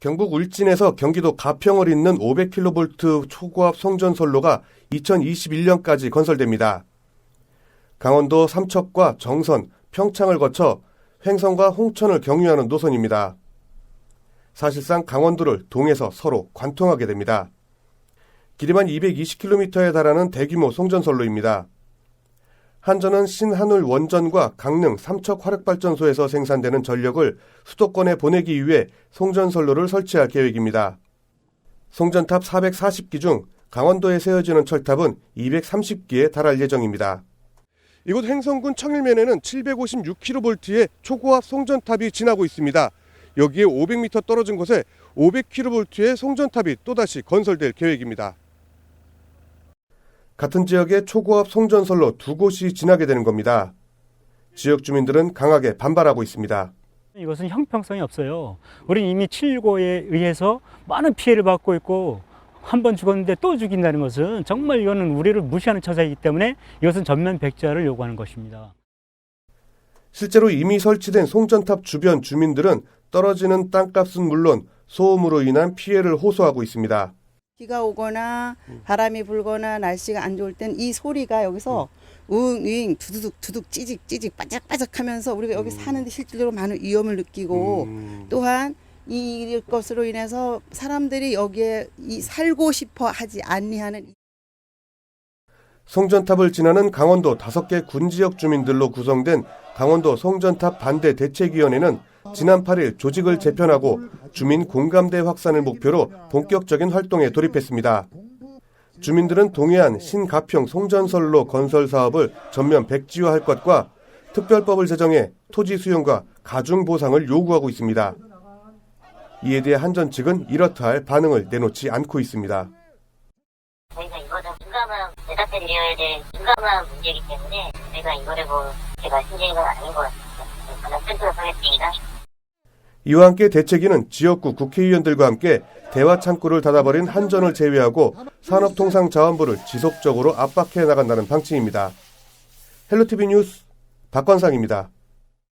경북 울진에서 경기도 가평을 잇는 500kV 초고압 송전선로가 2021년까지 건설됩니다. 강원도 삼척과 정선, 평창을 거쳐 횡성과 홍천을 경유하는 노선입니다. 사실상 강원도를 동에서 서로 관통하게 됩니다. 길이만 220km에 달하는 대규모 송전선로입니다. 한전은 신한울 원전과 강릉 삼척 화력발전소에서 생산되는 전력을 수도권에 보내기 위해 송전선로를 설치할 계획입니다. 송전탑 440기 중 강원도에 세워지는 철탑은 230기에 달할 예정입니다. 이곳 행성군 청일면에는 756kV의 초고압 송전탑이 지나고 있습니다. 여기에 500m 떨어진 곳에 500kV의 송전탑이 또다시 건설될 계획입니다. 같은 지역의 초고압 송전선로 두 곳이 지나게 되는 겁니다. 지역 주민들은 강하게 반발하고 있습니다. 이것은 형평성이 없어요. 우리는 이미 7.15에 의해서 많은 피해를 받고 있고 한 번 죽었는데 또 죽인다는 것은 정말 이거는 우리를 무시하는 처사이기 때문에 이것은 전면 백지화를 요구하는 것입니다. 실제로 이미 설치된 송전탑 주변 주민들은 떨어지는 땅값은 물론 소음으로 인한 피해를 호소하고 있습니다. 비가 오거나 바람이 불거나 날씨가 안 좋을 땐 이 소리가 여기서 우잉 두두둑 두둑 찌직 찌직 바짝바짝 하면서 우리가 여기 사는데 실질적으로 많은 위험을 느끼고 또한 이 것으로 인해서 사람들이 여기에 이 살고 싶어 하지 않니하는 송전탑을 지나는 강원도 다섯 개 군 지역 주민들로 구성된 강원도 송전탑 반대 대책위원회는 지난 8일 조직을 재편하고 주민 공감대 확산을 목표로 본격적인 활동에 돌입했습니다. 주민들은 동해안 신가평 송전선로 건설 사업을 전면 백지화할 것과 특별법을 제정해 토지 수용과 가중 보상을 요구하고 있습니다. 이에 대해 한전 측은 이렇다 할 반응을 내놓지 않고 있습니다. 저희가 이거는 민감한 대답해 드려야 될 민감한 문제이기 때문에 저희가 이거를 뭐 제가 건 아닌 것 같습니다. 저는 센터로 하겠습니다. 이와 함께 대책위는 지역구 국회의원들과 함께 대화 창구를 닫아버린 한전을 제외하고 산업통상자원부를 지속적으로 압박해 나간다는 방침입니다. 헬로티비 뉴스 박건상입니다.